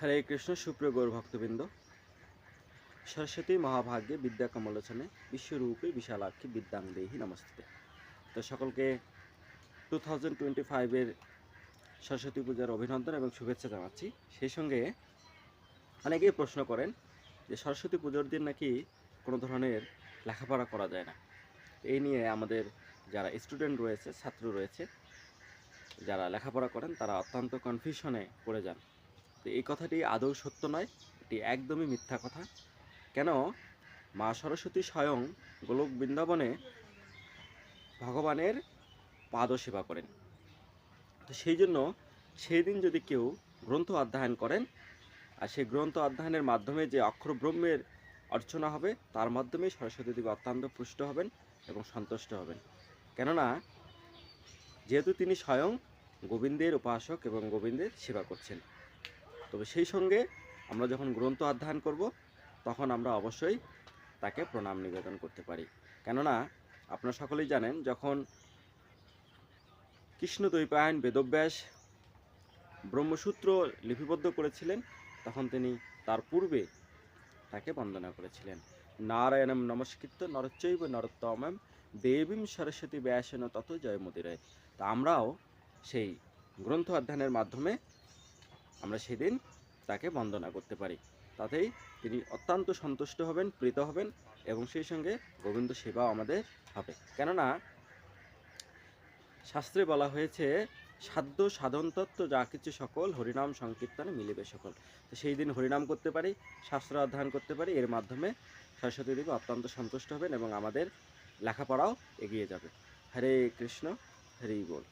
হরে কৃষ্ণ, সুপ্রিয় গৌর ভক্তবৃন্দ। সরস্বতী মহাভাগ্যে বিদ্যা কমলোচনে বিশ্বরূপে বিশালাক্ষী বিদ্যাং দেহি নমস্তে তো সকলকে টু থাউজেন্ড টোয়েন্টি ফাইভের সরস্বতী পূজার অভিনন্দন এবং শুভেচ্ছা জানাচ্ছি। সেই সঙ্গে অনেকেই প্রশ্ন করেন যে সরস্বতী পুজোর দিন নাকি কোনো ধরনের লেখাপড়া করা যায় না। এই নিয়ে আমাদের যারা স্টুডেন্ট রয়েছে, ছাত্র রয়েছে, যারা লেখাপড়া করেন, তারা অত্যন্ত কনফিউশনে পড়ে যান। তো এই কথাটি আদৌ সত্য নয়, এটি একদমই মিথ্যা কথা। কেন? মা সরস্বতী স্বয়ং গোলক বৃন্দাবনে ভগবানের পাদ সেবা করেন। তো সেই জন্য সেই দিন যদি কেউ গ্রন্থ অধ্যয়ন করেন, আর সেই গ্রন্থ অধ্যয়নের মাধ্যমে যে অক্ষর ব্রহ্মের অর্চনা হবে, তার মাধ্যমে সরস্বতী দেবী অত্যন্ত পুষ্ট হবেন এবং সন্তুষ্ট হবেন। কেননা, যেহেতু তিনি স্বয়ং গোবিন্দের উপাসক এবং গোবিন্দের সেবা করছেন। তবে সেই সঙ্গে আমরা যখন গ্রন্থ অধ্যয়ন করব, তখন আমরা অবশ্যই তাকে প্রণাম নিবেদন করতে পারি। কেননা, আপনারা সকলেই জানেন, যখন কৃষ্ণ দ্বৈপায়ন বেদব্যাস ব্রহ্মসূত্র লিপিবদ্ধ করেছিলেন, তখন তিনি তার পূর্বে তাকে বন্দনা করেছিলেন। নারায়ণম নমস্কৃত্য নরচৈব নরোত্তমম দেবীম সরস্বতী ব্যাসন তত জয় মদিরায়। তা আমরাও সেই গ্রন্থ অধ্যয়নের মাধ্যমে আমরা সেদিন তাকে বন্দনা করতে পারি। তাতেই তিনি অত্যন্ত সন্তুষ্ট হবেন, প্রীত হবেন এবং সেই সঙ্গে গোবিন্দ সেবাও আমাদের হবে। কেননা শাস্ত্রে বলা হয়েছে, সাধ্য সাধন তত্ত্ব যা কিছু সকল হরিনাম সংকীর্তনে মিলিবে সকল। তো সেই দিন হরিনাম করতে পারি, শাস্ত্র অধ্যয়ন করতে পারি, এর মাধ্যমে সরস্বতী দেবী অত্যন্ত সন্তুষ্ট হবেন এবং আমাদের লেখাপড়াও এগিয়ে যাবে। হরে কৃষ্ণ হরি বল।